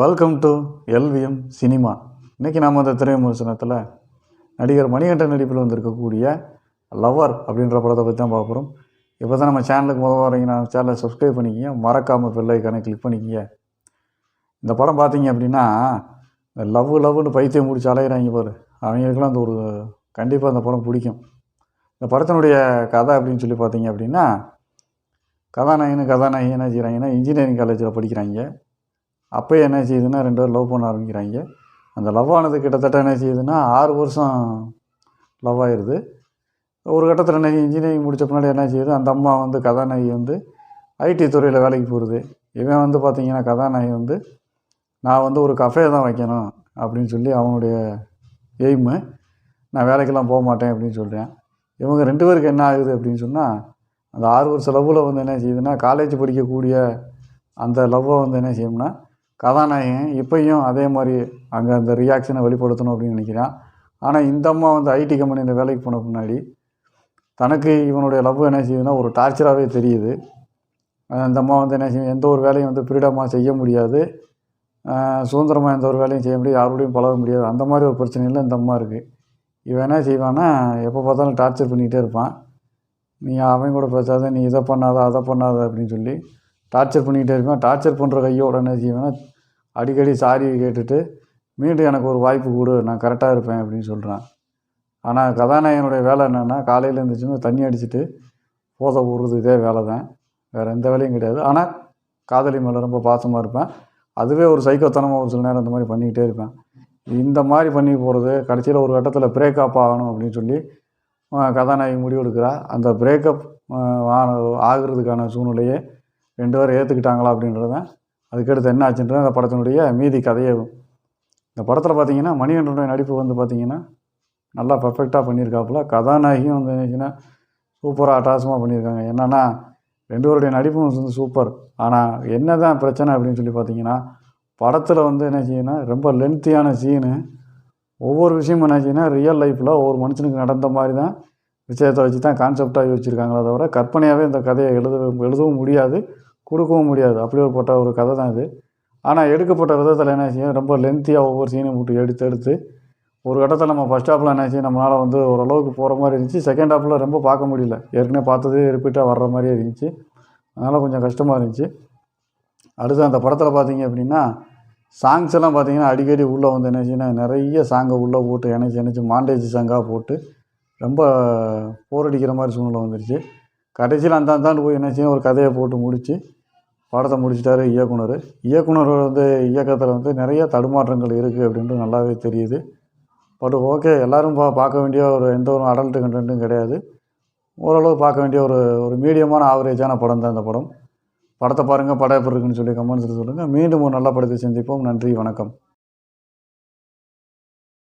Welcome to LVM cinema இன்றைக்கி நாம் அந்த திரை நடிகர் மணிகண்டன் நடிப்பில் வந்திருக்கக்கூடிய லவர் அப்படின்ற படத்தை பற்றி தான் பார்க்க போகிறோம் இப்போ தான் நம்ம சேனலுக்கு முதல் வரீங்கன்னா சேனலை சப்ஸ்கிரைப் பண்ணிக்கிங்க மறக்காமல் பெல்லைக்கான கிளிக் பண்ணிக்கிங்க. இந்த படம் பார்த்தீங்க அப்படின்னா இந்த லவ் லவ்னு பைத்தியம் முடிச்சு அலையிறாங்க பாரு. அவங்களுக்குலாம் அந்த ஒரு கண்டிப்பாக அந்த படம் பிடிக்கும். இந்த படத்தினுடைய கதை அப்படின்னு சொல்லி பார்த்தீங்க அப்படின்னா கதாநாயகனு கதாநாயகி என்ன செய்கிறாங்கன்னா இன்ஜினியரிங் காலேஜில் படிக்கிறாங்க. அப்போ என்ன செய்யுதுன்னா ரெண்டு பேரும் லவ் பண்ண ஆரம்பிக்கிறாங்க. அந்த லவ் ஆனது கிட்டத்தட்ட என்ன செய்யுதுன்னா ஆறு வருஷம் லவ் ஆயிடுது ஒரு கட்டத்தில் என்ன இன்ஜினியரிங் முடித்த பின்னாடி என்ன செய்யுது? அந்த அம்மா வந்து கதாநாயகி வந்து ஐடி துறையில் வேலைக்கு போகிறது இவன் வந்து பார்த்திங்கன்னா கதாநாயகி வந்து நான் வந்து ஒரு கஃபே தான் வைக்கணும் அப்படின்னு சொல்லி அவனுடைய எய்மு நான் வேலைக்கெல்லாம் போக மாட்டேன் அப்படின்னு சொல்கிறேன் இவங்க ரெண்டு பேருக்கு என்ன ஆகுது அப்படின்னு சொன்னால் அந்த ஆறு வருஷ லவ்வில் வந்து என்ன செய்யுதுன்னா காலேஜ் படிக்கக்கூடிய அந்த லவ்வை வந்து என்ன செய்யும்னா கதாநாயகன் இப்பயும் அதே மாதிரி அங்கே அந்த ரியாக்ஷனை வெளிப்படுத்தணும் அப்படின்னு நினைக்கிறான். ஆனால் இந்த அம்மா வந்து ஐடி கம்பெனியில் வேலைக்கு போன பின்னாடி தனக்கு இவனுடைய லவ் என்ன செய்யுதுன்னா ஒரு டார்ச்சராகவே தெரியுது. அந்த அம்மா வந்து என்ன செய்யும் எந்த ஒரு வேலையும் வந்து ஃப்ரீடமாக செய்ய முடியாது. சுதந்திரமாக எந்த ஒரு வேலையும் செய்ய முடியாது யாரோடையும் பழக முடியாது. அந்த மாதிரி ஒரு பிரச்சனையில் இந்த அம்மா இருக்குது இவன் என்ன செய்வான்னா எப்போ பார்த்தாலும் டார்ச்சர் பண்ணிக்கிட்டே இருப்பான். நீ அவன் கூட பேசாத நீ இதை பண்ணாத அதை பண்ணாத அப்படின்னு சொல்லி டார்ச்சர் பண்ணிக்கிட்டே இருப்பான். டார்ச்சர் பண்ணுற கையோட என்ன செய்வேன்னா அடிக்கடி சாரி கேட்டுட்டு மீண்டும் எனக்கு ஒரு வாய்ப்பு கொடு நான் கரெக்டாக இருப்பேன் அப்படின்னு சொல்கிறான் ஆனால் கதாநாயகனுடைய வேலை என்னென்னா காலையில் இருந்துச்சுன்னா தண்ணி அடிச்சுட்டு போதை போடுறது இதே வேலை தான். வேறு எந்த வேலையும் கிடையாது. ஆனால் காதலி மேலே ரொம்ப பாசமாக இருப்பேன். அதுவே ஒரு சைக்கோத்தனமாக ஒரு சில நேரம் இந்த மாதிரி பண்ணிக்கிட்டே இருப்பேன். இந்த மாதிரி பண்ணி போகிறது கடைசியில் ஒரு கட்டத்தில் பிரேக்கப் ஆகணும் அப்படின்னு சொல்லி கதாநாயகி முடிவெடுக்கிறா அந்த பிரேக்கப் ஆகிறதுக்கான சூழ்நிலையே ரெண்டு பேரும் ஏற்றுக்கிட்டாங்களா அப்படின்றத அதுக்கடுத்து என்ன ஆச்சுன்றது அந்த படத்தினுடைய மீதி கதையே. இந்த படத்தில் பார்த்தீங்கன்னா மணிகண்டனுடைய நடிப்பு வந்து பார்த்திங்கன்னா நல்லா பர்ஃபெக்டாக பண்ணியிருக்காப்புல. கதாநாயகியும் வந்து என்னச்சுன்னா சூப்பராக அட்டாசமாக பண்ணியிருக்காங்க. என்னென்னா ரெண்டு பேருடைய நடிப்பும் வந்து சூப்பர் ஆனால் என்ன தான் பிரச்சனை அப்படின்னு சொல்லி பார்த்தீங்கன்னா படத்தில் வந்து என்ன செய்யணும் ரொம்ப லென்த்தியான சீனு ஒவ்வொரு விஷயமும் என்ன செய்யணும் ரியல் லைஃப்பில் ஒவ்வொரு மனுஷனுக்கு நடந்த மாதிரி தான் விஷயத்தை வச்சு தான் கான்செப்டாக வச்சுருக்காங்களே தவிர கற்பனையாகவே இந்த கதையை எழுத எழுதவும் முடியாது. கொடுக்கவும் முடியாது. அப்படி ஒரு கதை தான் இது. ஆனால் எடுக்கப்பட்ட விதத்தில் என்ன செய்யும்? ரொம்ப லென்த்தியாக ஒவ்வொரு சீனும் போட்டு எடுத்து எடுத்து. ஒரு கட்டத்தில் நம்ம ஃபஸ்ட் ஹாப்பில் என்ன செய்யும்? நம்மளால் வந்து ஓரளவுக்கு போகிற மாதிரி இருந்துச்சு. செகண்ட் ஹாப்பில் ரொம்ப பார்க்க முடியல. ஏற்கனவே பார்த்ததே ரிப்பீட்டாக வர்ற மாதிரியே இருந்துச்சு. அதனால் கொஞ்சம் கஷ்டமாக இருந்துச்சு. அடுத்து அந்த படத்தில் பார்த்தீங்க அப்படின்னா சாங்ஸ் எல்லாம் பார்த்தீங்கன்னா அடிக்கடி உள்ளே வந்து என்ன செய்யணும் நிறைய சாங்கை உள்ளே போட்டு இணைச்சி இணைச்சி மாண்டேஜ் சாங்காக போட்டு ரொம்ப போர் அடிக்கிற மாதிரி சூழ்நிலை வந்துருச்சு. கடைசியில் அந்த அந்தாண்டு போய் என்ன செய்யணும் ஒரு கதையை போட்டு முடித்து படத்தை முடிச்சிட்டாரு இயக்குனர். இயக்குனர் வந்து இயக்கத்தில் வந்து நிறைய தடுமாற்றங்கள் இருக்குது அப்படின்ட்டு நல்லாவே தெரியுது. பட் ஓகே எல்லோரும் பா பார்க்க வேண்டிய ஒரு எந்த ஒரு அடல்ட்டு கண்டென்ட்டும் கிடையாது. ஓரளவு பார்க்க வேண்டிய ஒரு ஒரு மீடியமான ஆவரேஜான படம் தான் இந்த படம். படத்தை பாருங்கள் படம் எப்படி இருக்குன்னு சொல்லி கமெண்ட்ஸில் சொல்லுங்கள் மீண்டும் ஒரு நல்ல படத்தை சந்திப்போம். நன்றி வணக்கம்.